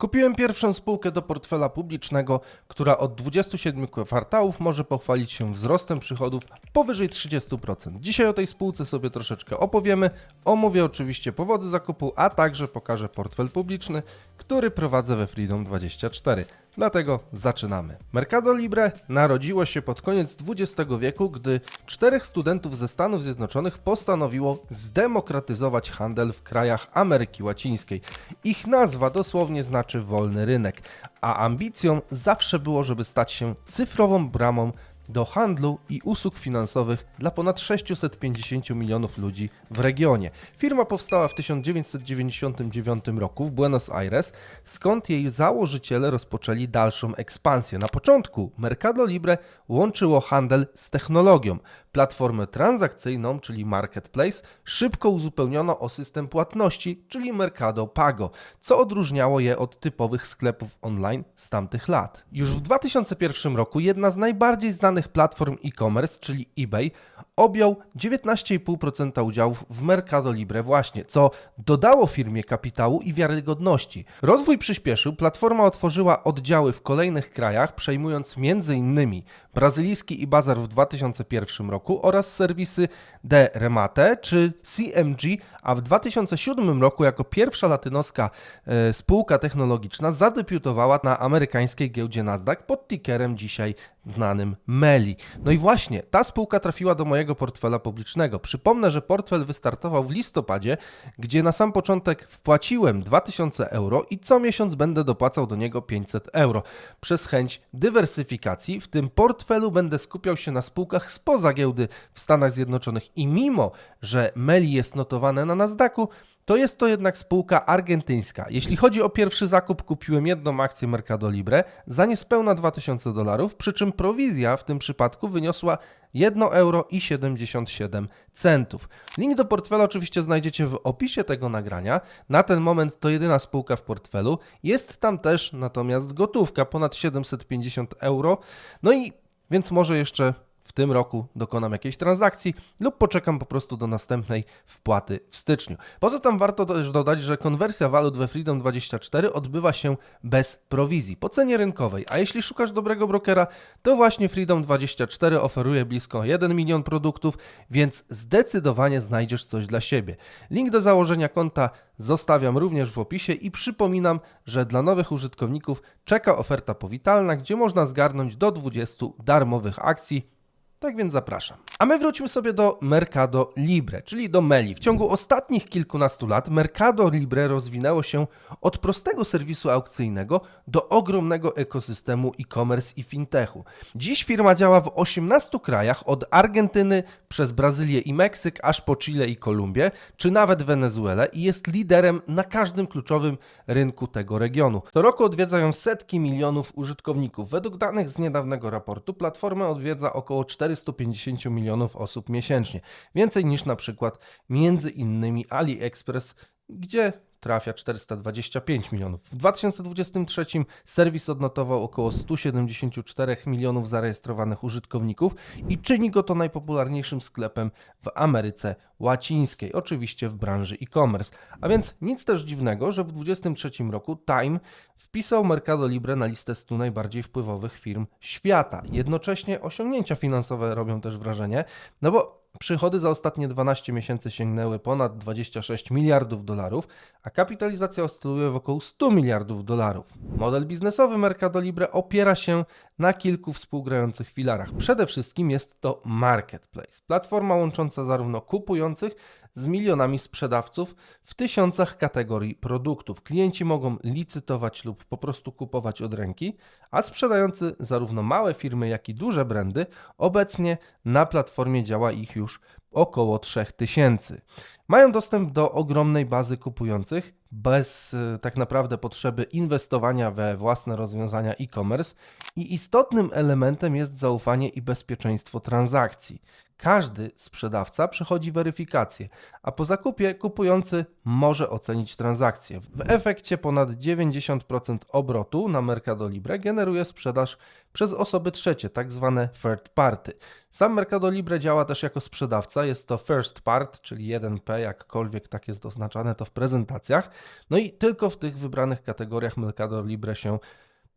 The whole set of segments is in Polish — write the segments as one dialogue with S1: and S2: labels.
S1: Kupiłem pierwszą spółkę do portfela publicznego, która od 27 kwartałów może pochwalić się wzrostem przychodów powyżej 30%. Dzisiaj o tej spółce sobie troszeczkę opowiemy. Omówię oczywiście powody zakupu, a także pokażę portfel publiczny, który prowadzę we Freedom24. Dlatego zaczynamy. Mercado Libre narodziło się pod koniec XX wieku, gdy czterech studentów ze Stanów Zjednoczonych postanowiło zdemokratyzować handel w krajach Ameryki Łacińskiej. Ich nazwa dosłownie znaczy wolny rynek, a ambicją zawsze było, żeby stać się cyfrową bramą do handlu i usług finansowych dla ponad 650 milionów ludzi w regionie. Firma powstała w 1999 roku w Buenos Aires, skąd jej założyciele rozpoczęli dalszą ekspansję. Na początku Mercado Libre łączyło handel z technologią. Platformę transakcyjną, czyli marketplace, szybko uzupełniono o system płatności, czyli Mercado Pago, co odróżniało je od typowych sklepów online z tamtych lat. Już w 2001 roku jedna z najbardziej znanych platform e-commerce, czyli eBay, objął 19,5% udziałów w Mercado Libre właśnie, co dodało firmie kapitału i wiarygodności. Rozwój przyspieszył, platforma otworzyła oddziały w kolejnych krajach, przejmując m.in. brazylijski e-bazar w 2001 roku oraz serwisy De Remate czy CMG, a w 2007 roku jako pierwsza latynoska e, spółka technologiczna zadebiutowała na amerykańskiej giełdzie Nasdaq pod tickerem dzisiaj znanym Meli. No i właśnie ta spółka trafiła do mojego portfela publicznego. Przypomnę, że portfel wystartował w listopadzie, gdzie na sam początek wpłaciłem 2000 euro i co miesiąc będę dopłacał do niego 500 euro. Przez chęć dywersyfikacji w tym portfelu będę skupiał się na spółkach spoza giełdy w Stanach Zjednoczonych i mimo, że Meli jest notowane na Nasdaqu, to jest to jednak spółka argentyńska. Jeśli chodzi o pierwszy zakup, kupiłem jedną akcję Mercado Libre za niespełna 2000 dolarów, przy czym prowizja w tym przypadku wyniosła 1 euro i 77 centów. Link do portfela oczywiście znajdziecie w opisie tego nagrania. Na ten moment to jedyna spółka w portfelu. Jest tam też natomiast gotówka ponad 750 euro. No i więc może jeszcze w tym roku dokonam jakiejś transakcji lub poczekam po prostu do następnej wpłaty w styczniu. Poza tym warto też dodać, że konwersja walut we Freedom24 odbywa się bez prowizji, po cenie rynkowej, a jeśli szukasz dobrego brokera, to właśnie Freedom24 oferuje blisko 1 milion produktów, więc zdecydowanie znajdziesz coś dla siebie. Link do założenia konta zostawiam również w opisie i przypominam, że dla nowych użytkowników czeka oferta powitalna, gdzie można zgarnąć do 20 darmowych akcji tak więc zapraszam. A my wrócimy sobie do Mercado Libre, czyli do Meli. W ciągu ostatnich kilkunastu lat Mercado Libre rozwinęło się od prostego serwisu aukcyjnego do ogromnego ekosystemu e-commerce i fintechu. Dziś firma działa w 18 krajach, od Argentyny przez Brazylię i Meksyk, aż po Chile i Kolumbię, czy nawet Wenezuelę i jest liderem na każdym kluczowym rynku tego regionu. Co roku odwiedzają setki milionów użytkowników. Według danych z niedawnego raportu platformę odwiedza około 450 milionów osób miesięcznie. Więcej niż na przykład między innymi AliExpress, gdzie trafia 425 milionów. W 2023 serwis odnotował około 174 milionów zarejestrowanych użytkowników i czyni go to najpopularniejszym sklepem w Ameryce Łacińskiej, oczywiście w branży e-commerce. A więc nic też dziwnego, że w 2023 roku Time wpisał Mercado Libre na listę 100 najbardziej wpływowych firm świata. Jednocześnie osiągnięcia finansowe robią też wrażenie, no bo Przychody za ostatnie 12 miesięcy sięgnęły ponad 26 miliardów dolarów, a kapitalizacja oscyluje w około 100 miliardów dolarów. Model biznesowy Mercado Libre opiera się na kilku współgrających filarach. Przede wszystkim jest to marketplace, platforma łącząca zarówno kupujących z milionami sprzedawców w tysiącach kategorii produktów. Klienci mogą licytować lub po prostu kupować od ręki, a sprzedający zarówno małe firmy, jak i duże brandy obecnie na platformie działa ich już około 3000. Mają dostęp do ogromnej bazy kupujących bez y, tak naprawdę potrzeby inwestowania we własne rozwiązania e-commerce i istotnym elementem jest zaufanie i bezpieczeństwo transakcji. Każdy sprzedawca przechodzi weryfikację, a po zakupie kupujący może ocenić transakcję. W efekcie ponad 90% obrotu na Mercado Libre generuje sprzedaż przez osoby trzecie, tak zwane third party. Sam Mercado Libre działa też jako sprzedawca, jest to first part, czyli 1P, jakkolwiek tak jest oznaczane to w prezentacjach. No i tylko w tych wybranych kategoriach Mercado Libre się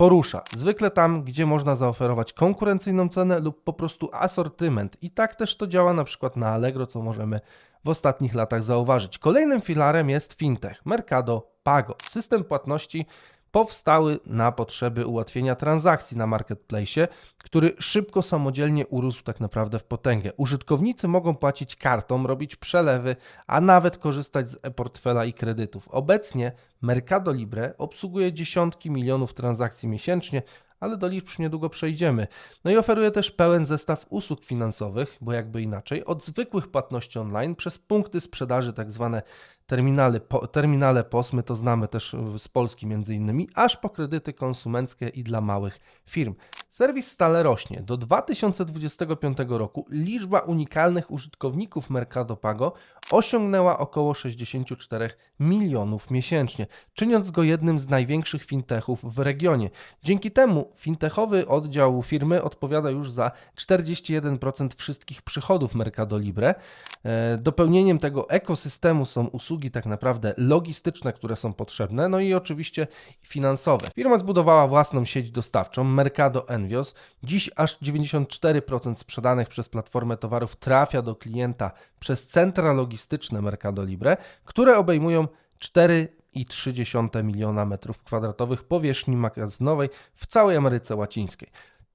S1: porusza. Zwykle tam, gdzie można zaoferować konkurencyjną cenę lub po prostu asortyment. I tak też to działa na przykład na Allegro, co możemy w ostatnich latach zauważyć. Kolejnym filarem jest fintech, Mercado Pago, system płatności powstały na potrzeby ułatwienia transakcji na marketplace, który szybko samodzielnie urósł tak naprawdę w potęgę. Użytkownicy mogą płacić kartą, robić przelewy, a nawet korzystać z e-portfela i kredytów. Obecnie Mercado Libre obsługuje dziesiątki milionów transakcji miesięcznie, ale do liczb niedługo przejdziemy. No i oferuje też pełen zestaw usług finansowych, bo jakby inaczej, od zwykłych płatności online przez punkty sprzedaży, tak zwane terminale, po, terminale POS, my to znamy też z Polski między innymi, aż po kredyty konsumenckie i dla małych firm. Serwis stale rośnie. Do 2025 roku liczba unikalnych użytkowników Mercado Pago osiągnęła około 64 milionów miesięcznie, czyniąc go jednym z największych fintechów w regionie. Dzięki temu fintechowy oddział firmy odpowiada już za 41% wszystkich przychodów Mercado Libre. E, Dopełnieniem tego ekosystemu są usługi tak naprawdę logistyczne, które są potrzebne, no i oczywiście finansowe. Firma zbudowała własną sieć dostawczą Mercado Envios. Dziś aż 94% sprzedanych przez platformę towarów trafia do klienta przez centra logistyczne Mercado Libre, które obejmują 4,3 miliona metrów kwadratowych powierzchni magazynowej w całej Ameryce Łacińskiej.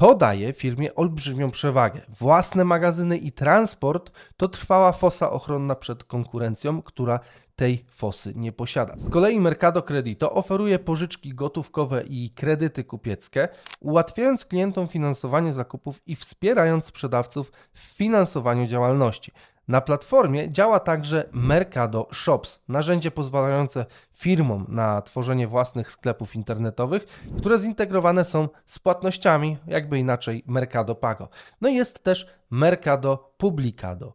S1: To daje firmie olbrzymią przewagę. Własne magazyny i transport to trwała fosa ochronna przed konkurencją, która tej fosy nie posiada. Z kolei Mercado Credito oferuje pożyczki gotówkowe i kredyty kupieckie, ułatwiając klientom finansowanie zakupów i wspierając sprzedawców w finansowaniu działalności. Na platformie działa także Mercado Shops, narzędzie pozwalające firmom na tworzenie własnych sklepów internetowych, które zintegrowane są z płatnościami, jakby inaczej Mercado Pago. No i jest też Mercado Publicado.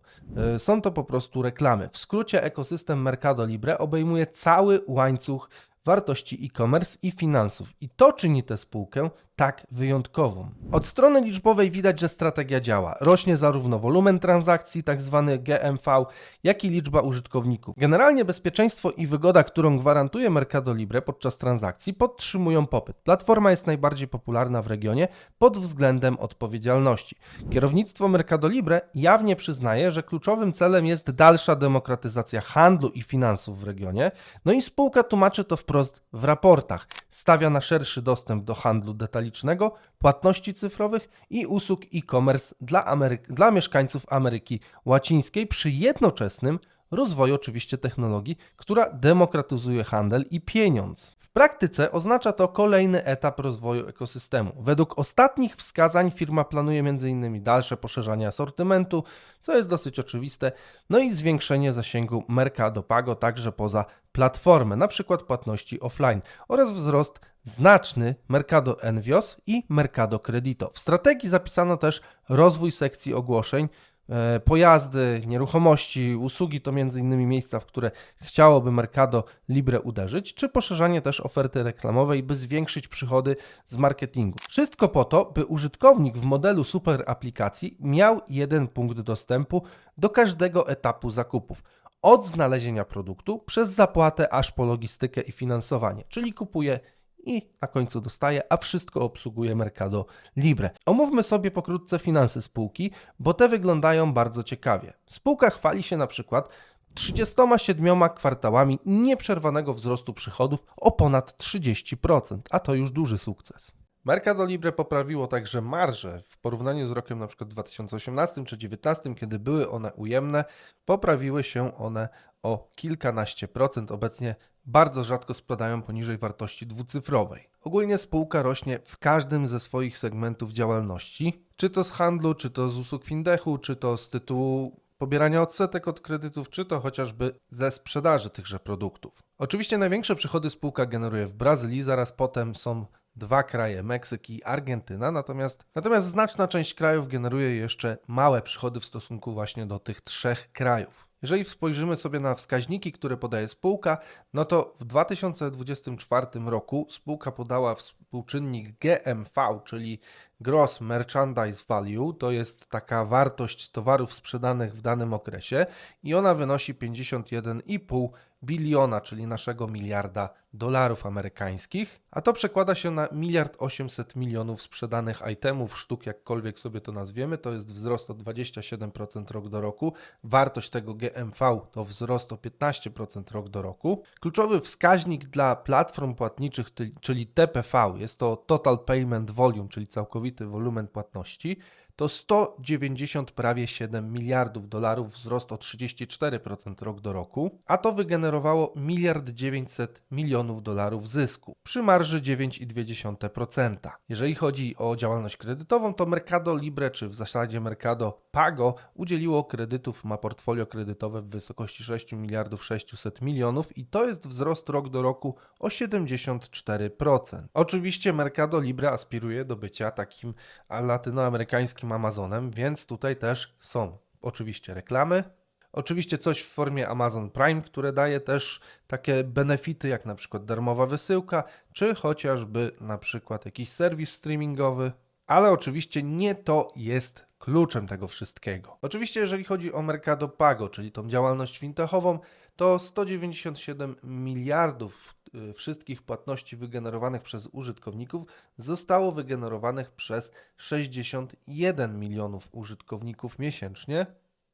S1: Y, Są to po prostu reklamy. W skrócie ekosystem Mercado Libre obejmuje cały łańcuch wartości e-commerce i finansów. I to czyni tę spółkę tak wyjątkową. Od strony liczbowej widać, że strategia działa. Rośnie zarówno wolumen transakcji, tak zwany GMV, jak i liczba użytkowników. Generalnie bezpieczeństwo i wygoda, którą gwarantuje Mercado Libre podczas transakcji, podtrzymują popyt. Platforma jest najbardziej popularna w regionie pod względem odpowiedzialności. Kierownictwo Mercado Libre jawnie przyznaje, że kluczowym celem jest dalsza demokratyzacja handlu i finansów w regionie. No i spółka tłumaczy to wprost w raportach. Stawia na szerszy dostęp do handlu detalicznego, płatności cyfrowych i usług e-commerce dla, Amery- dla mieszkańców Ameryki Łacińskiej przy jednoczesnym rozwoju oczywiście technologii, która demokratyzuje handel i pieniądz. Praktyce oznacza to kolejny etap rozwoju ekosystemu. Według ostatnich wskazań firma planuje m.in. dalsze poszerzanie asortymentu, co jest dosyć oczywiste, no i zwiększenie zasięgu Mercado Pago także poza platformę, na przykład płatności offline oraz wzrost znaczny Mercado Envios i Mercado Credito. W strategii zapisano też rozwój sekcji ogłoszeń, pojazdy, nieruchomości, usługi to m.in. miejsca, w które chciałoby Mercado Libre uderzyć, czy poszerzanie też oferty reklamowej, by zwiększyć przychody z marketingu. Wszystko po to, by użytkownik w modelu super aplikacji miał jeden punkt dostępu do każdego etapu zakupów. Od znalezienia produktu przez zapłatę aż po logistykę i finansowanie, czyli kupuje i na końcu dostaje, a wszystko obsługuje Mercado Libre. Omówmy sobie pokrótce finanse spółki, bo te wyglądają bardzo ciekawie. Spółka chwali się na przykład 37 kwartałami nieprzerwanego wzrostu przychodów o ponad 30%, a to już duży sukces. Mercado Libre poprawiło także marże w porównaniu z rokiem przykład 2018 czy 2019, kiedy były one ujemne, poprawiły się one o kilkanaście procent. Obecnie bardzo rzadko spadają poniżej wartości dwucyfrowej. Ogólnie spółka rośnie w każdym ze swoich segmentów działalności, czy to z handlu, czy to z usług fintechu, czy to z tytułu pobierania odsetek od kredytów, czy to chociażby ze sprzedaży tychże produktów. Oczywiście największe przychody spółka generuje w Brazylii, zaraz potem są dwa kraje, Meksyk i Argentyna, natomiast, natomiast znaczna część krajów generuje jeszcze małe przychody w stosunku właśnie do tych trzech krajów. Jeżeli spojrzymy sobie na wskaźniki, które podaje spółka, no to w 2024 roku spółka podała współczynnik GMV, czyli Gross Merchandise Value, to jest taka wartość towarów sprzedanych w danym okresie i ona wynosi 51,5 biliona, czyli naszego miliarda dolarów amerykańskich, a to przekłada się na miliard 800 milionów sprzedanych itemów, sztuk, jakkolwiek sobie to nazwiemy, to jest wzrost o 27% rok do roku. Wartość tego GMV to wzrost o 15% rok do roku. Kluczowy wskaźnik dla platform płatniczych, czyli TPV, jest to Total Payment Volume, czyli całkowity wolumen płatności to 190 prawie 7 miliardów dolarów, wzrost o 34% rok do roku, a to wygenerowało miliard 900 milionów dolarów zysku przy marży 9,2%. Jeżeli chodzi o działalność kredytową, to Mercado Libre, czy w zasadzie Mercado Pago udzieliło kredytów, ma portfolio kredytowe w wysokości 6 miliardów 600 milionów i to jest wzrost rok do roku o 74%. Oczywiście Mercado Libre aspiruje do bycia takim latynoamerykańskim Amazonem, więc tutaj też są oczywiście reklamy. Oczywiście coś w formie Amazon Prime, które daje też takie benefity, jak na przykład darmowa wysyłka, czy chociażby na przykład jakiś serwis streamingowy, ale oczywiście nie to jest kluczem tego wszystkiego. Oczywiście, jeżeli chodzi o Mercado Pago, czyli tą działalność fintechową, to 197 miliardów wszystkich płatności wygenerowanych przez użytkowników zostało wygenerowanych przez 61 milionów użytkowników miesięcznie.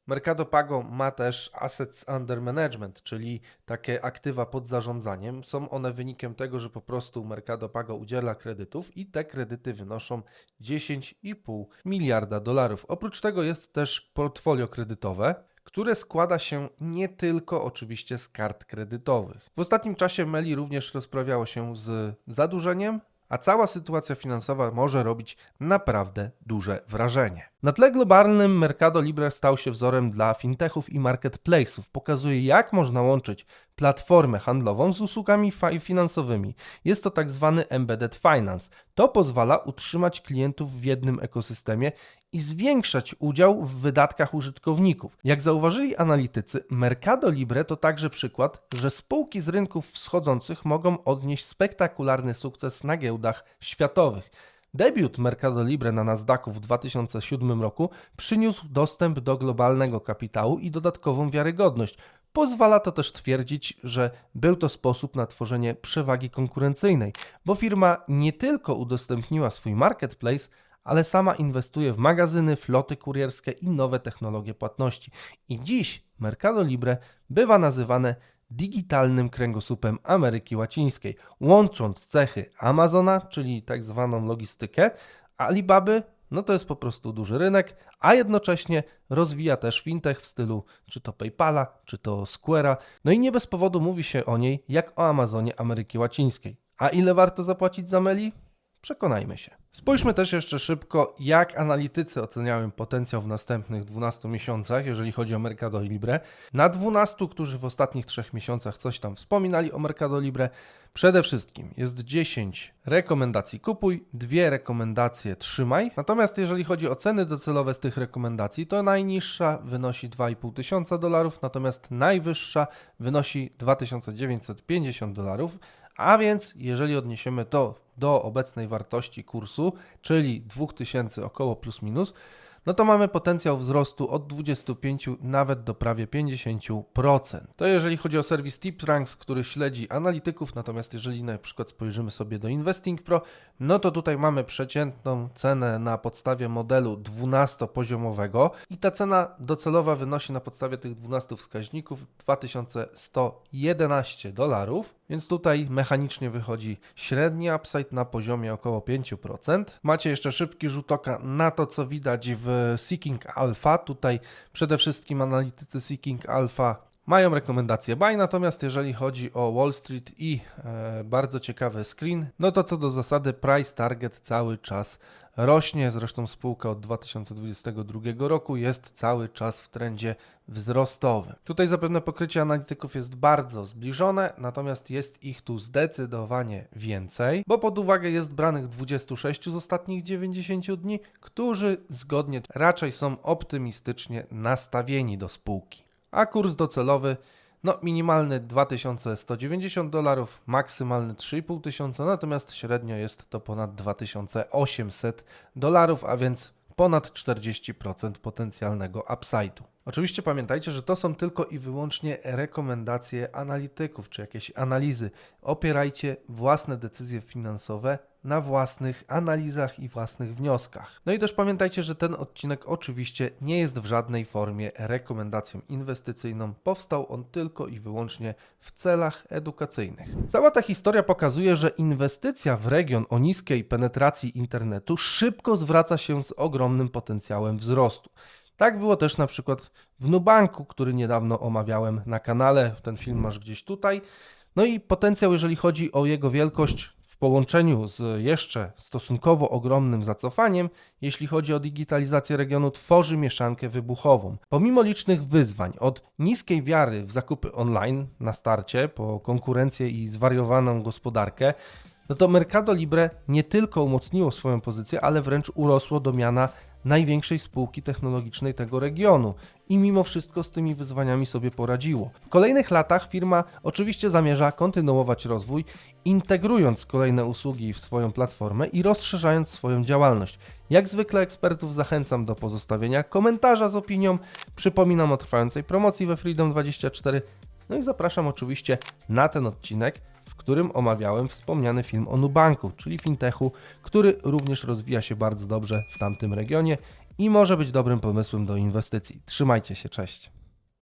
S1: Mercado Pago ma też assets under management, czyli takie aktywa pod zarządzaniem. Są one wynikiem tego, że po prostu Mercado Pago udziela kredytów i te kredyty wynoszą 10,5 miliarda dolarów. Oprócz tego jest też portfolio kredytowe, które składa się nie tylko oczywiście z kart kredytowych. W ostatnim czasie Meli również rozprawiało się z zadłużeniem, a cała sytuacja finansowa może robić naprawdę duże wrażenie. Na tle globalnym Mercado Libre stał się wzorem dla fintechów i marketplace'ów. Pokazuje, jak można łączyć platformę handlową z usługami finansowymi. Jest to tak zwany embedded finance. To pozwala utrzymać klientów w jednym ekosystemie i zwiększać udział w wydatkach użytkowników. Jak zauważyli analitycy, Mercado Libre to także przykład, że spółki z rynków wschodzących mogą odnieść spektakularny sukces na giełdach światowych. Debiut Mercado Libre na Nasdaqu w 2007 roku przyniósł dostęp do globalnego kapitału i dodatkową wiarygodność. Pozwala to też twierdzić, że był to sposób na tworzenie przewagi konkurencyjnej, bo firma nie tylko udostępniła swój marketplace, ale sama inwestuje w magazyny, floty kurierskie i nowe technologie płatności. I dziś Mercado Libre bywa nazywane digitalnym kręgosłupem Ameryki Łacińskiej, łącząc cechy Amazona, czyli tak zwaną logistykę, Alibaby, no to jest po prostu duży rynek, a jednocześnie rozwija też fintech w stylu czy to PayPala, czy to Square'a. No i nie bez powodu mówi się o niej jak o Amazonie Ameryki Łacińskiej. A ile warto zapłacić za Meli? Przekonajmy się. Spójrzmy też jeszcze szybko, jak analitycy oceniają potencjał w następnych 12 miesiącach, jeżeli chodzi o Mercado Libre. Na 12, którzy w ostatnich 3 miesiącach coś tam wspominali o Mercado Libre, przede wszystkim jest 10 rekomendacji kupuj, dwie rekomendacje trzymaj. Natomiast jeżeli chodzi o ceny docelowe z tych rekomendacji, to najniższa wynosi 2,5 tysiąca dolarów, natomiast najwyższa wynosi 2950 dolarów. A więc, jeżeli odniesiemy to do obecnej wartości kursu, czyli 2000 około plus minus, no to mamy potencjał wzrostu od 25 nawet do prawie 50%. To jeżeli chodzi o serwis TipRanks, który śledzi analityków, natomiast jeżeli na przykład spojrzymy sobie do Investing Pro, no to tutaj mamy przeciętną cenę na podstawie modelu 12-poziomowego i ta cena docelowa wynosi na podstawie tych 12 wskaźników 2111 dolarów, więc tutaj mechanicznie wychodzi średni upside na poziomie około 5%. Macie jeszcze szybki rzut oka na to, co widać w Seeking Alpha. Tutaj przede wszystkim analitycy Seeking Alpha mają rekomendację buy, natomiast jeżeli chodzi o Wall Street i e, bardzo ciekawy screen, no to co do zasady price target cały czas rośnie, zresztą spółka od 2022 roku jest cały czas w trendzie wzrostowym. Tutaj zapewne pokrycie analityków jest bardzo zbliżone, natomiast jest ich tu zdecydowanie więcej, bo pod uwagę jest branych 26 z ostatnich 90 dni, którzy zgodnie raczej są optymistycznie nastawieni do spółki. A kurs docelowy no, minimalny 2190 dolarów, maksymalny 3500, natomiast średnio jest to ponad 2800 dolarów, a więc ponad 40% potencjalnego upside'u. Oczywiście pamiętajcie, że to są tylko i wyłącznie rekomendacje analityków czy jakieś analizy. Opierajcie własne decyzje finansowe na własnych analizach i własnych wnioskach. No i też pamiętajcie, że ten odcinek oczywiście nie jest w żadnej formie rekomendacją inwestycyjną. Powstał on tylko i wyłącznie w celach edukacyjnych. Cała ta historia pokazuje, że inwestycja w region o niskiej penetracji internetu szybko zwraca się z ogromnym potencjałem wzrostu. Tak było też na przykład w Nubanku, który niedawno omawiałem na kanale. Ten film masz gdzieś tutaj. No i potencjał, jeżeli chodzi o jego wielkość w połączeniu z jeszcze stosunkowo ogromnym zacofaniem, jeśli chodzi o digitalizację regionu, tworzy mieszankę wybuchową. Pomimo licznych wyzwań, od niskiej wiary w zakupy online na starcie, po konkurencję i zwariowaną gospodarkę, no to Mercado Libre nie tylko umocniło swoją pozycję, ale wręcz urosło do miana największej spółki technologicznej tego regionu i mimo wszystko z tymi wyzwaniami sobie poradziło. W kolejnych latach firma oczywiście zamierza kontynuować rozwój, integrując kolejne usługi w swoją platformę i rozszerzając swoją działalność. Jak zwykle ekspertów zachęcam do pozostawienia komentarza z opinią. Przypominam o trwającej promocji we Freedom24. No i zapraszam oczywiście na ten odcinek którym omawiałem wspomniany film o Nubanku, czyli fintechu, który również rozwija się bardzo dobrze w tamtym regionie i może być dobrym pomysłem do inwestycji. Trzymajcie się, cześć.